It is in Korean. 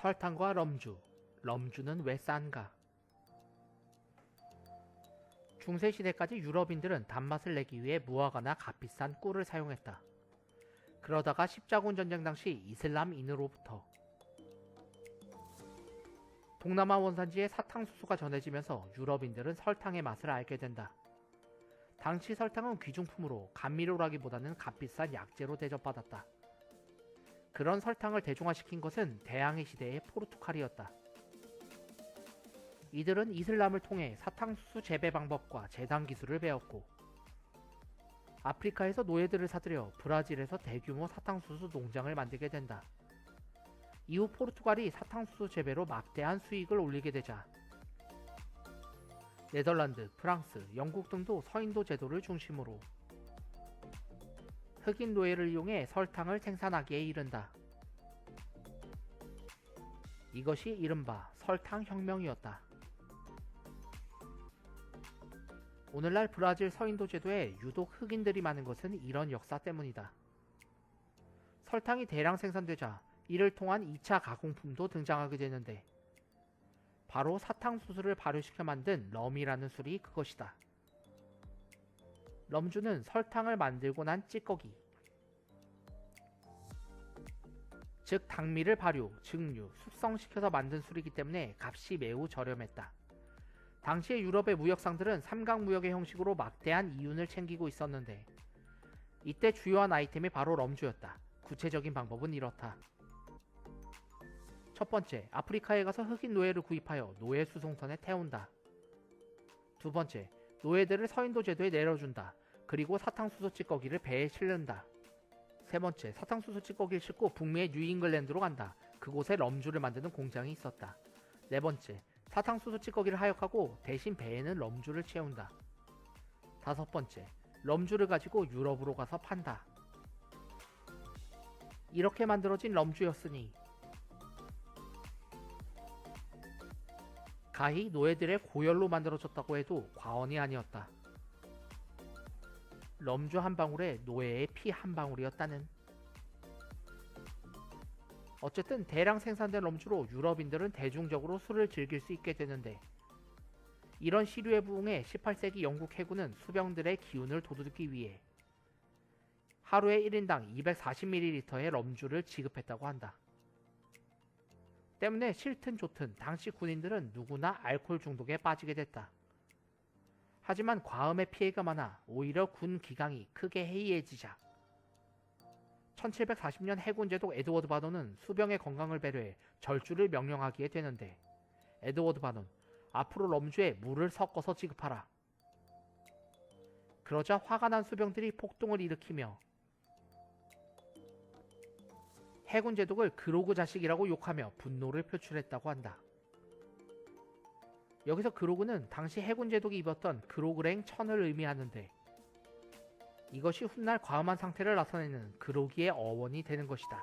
설탕과 럼주, 럼주는 왜 싼가? 중세시대까지 유럽인들은 단맛을 내기 위해 무화과나 값비싼 꿀을 사용했다. 그러다가 십자군 전쟁 당시 이슬람인으로부터 동남아 원산지의 사탕수수가 전해지면서 유럽인들은 설탕의 맛을 알게 된다. 당시 설탕은 귀중품으로 감미료라기보다는 값비싼 약재로 대접받았다. 그런 설탕을 대중화시킨 것은 대항해 시대의 포르투갈이었다. 이들은 이슬람을 통해 사탕수수 재배 방법과 재단 기술을 배웠고 아프리카에서 노예들을 사들여 브라질에서 대규모 사탕수수 농장을 만들게 된다. 이후 포르투갈이 사탕수수 재배로 막대한 수익을 올리게 되자 네덜란드, 프랑스, 영국 등도 서인도 제도를 중심으로 흑인 노예를 이용해 설탕을 생산하기에 이른다. 이것이 이른바 설탕 혁명이었다. 오늘날 브라질 서인도 제도에 유독 흑인들이 많은 것은 이런 역사 때문이다. 설탕이 대량 생산되자 이를 통한 2차 가공품도 등장하게 되는데 바로 사탕수수를 발효시켜 만든 럼이라는 술이 그것이다. 럼주는 설탕을 만들고 난 찌꺼기, 즉 당미를 발효, 증류, 숙성시켜서 만든 술이기 때문에 값이 매우 저렴했다. 당시의 유럽의 무역상들은 삼각무역의 형식으로 막대한 이윤을 챙기고 있었는데 이때 주요한 아이템이 바로 럼주였다. 구체적인 방법은 이렇다. 첫 번째, 아프리카에 가서 흑인 노예를 구입하여 노예 수송선에 태운다. 두 번째, 노예들을 서인도 제도에 내려준다. 그리고 사탕수수 찌꺼기를 배에 실는다. 세 번째, 사탕수수 찌꺼기를 싣고 북미의 뉴잉글랜드로 간다. 그곳에 럼주를 만드는 공장이 있었다. 네 번째, 사탕수수 찌꺼기를 하역하고 대신 배에는 럼주를 채운다. 다섯 번째, 럼주를 가지고 유럽으로 가서 판다. 이렇게 만들어진 럼주였으니 가히 노예들의 고열로 만들어졌다고 해도 과언이 아니었다. 럼주 한 방울에 노예의 피 한 방울이었다는. 어쨌든 대량 생산된 럼주로 유럽인들은 대중적으로 술을 즐길 수 있게 되는데 이런 시류에 부응해 18세기 영국 해군은 수병들의 기운을 돋우기 위해 하루에 1인당 240ml의 럼주를 지급했다고 한다. 때문에 싫든 좋든 당시 군인들은 누구나 알코올 중독에 빠지게 됐다. 하지만 과음의 피해가 많아 오히려 군 기강이 크게 해이해지자 1740년 해군 제독 에드워드 바논은 수병의 건강을 배려해 절주를 명령하기에 되는데 에드워드 바논 앞으로 럼주에 물을 섞어서 지급하라. 그러자 화가 난 수병들이 폭동을 일으키며 해군 제독을 그로그 자식이라고 욕하며 분노를 표출했다고 한다. 여기서 그로그는 당시 해군 제독이 입었던 그로그랭 천을 의미하는데 이것이 훗날 과음한 상태를 나타내는 그로기의 어원이 되는 것이다.